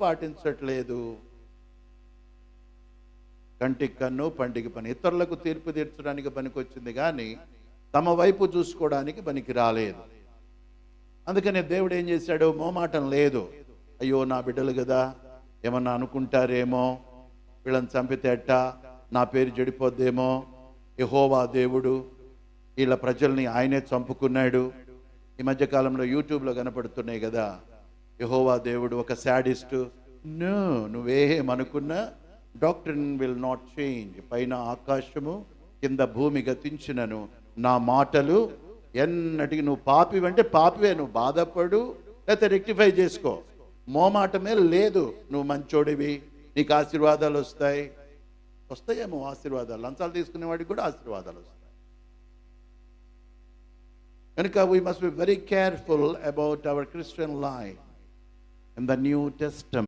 పాటించట్లేదు. కంటికి కన్ను పంటికి పని. ఇతరులకు తీర్పు తీర్చడానికి పనికొచ్చింది కానీ తమ వైపు చూసుకోవడానికి పనికి రాలేదు. అందుకనే దేవుడు ఏం చేశాడు? మోమాటం లేదు. అయ్యో నా బిడ్డలు కదా ఏమన్నా అనుకుంటారేమో? వీళ్ళని చంపితే నా పేరు చెడిపోద్దేమో? యహోవా దేవుడు వీళ్ళ ప్రజల్ని ఆయనే చంపుకున్నాడు. ఈ మధ్య కాలంలో యూట్యూబ్లో కనపడుతున్నాయి కదా యహోవా దేవుడు ఒక శాడిస్ట్. నో నువ్వేమనుకున్నా డాక్టరీన్ విల్ నాట్ చేంజ్. పైన ఆకాశము కింద భూమి గతించినను. నా మాటలు ఎన్నటికి నువ్వు పాపి అంటే పాపివే నువ్వు బాధపడు లేకపోతే రెక్టిఫై చేసుకో. మోమాటమే లేదు నువ్వు మంచోడివి నీకు ఆశీర్వాదాలు వస్తాయి. వస్తాయేమో ఆశీర్వాదాలు. లంచాలు తీసుకునే వాడికి కూడా ఆశీర్వాదాలు వస్తాయి. కనుక we must be very careful about our Christian life in the New Testament.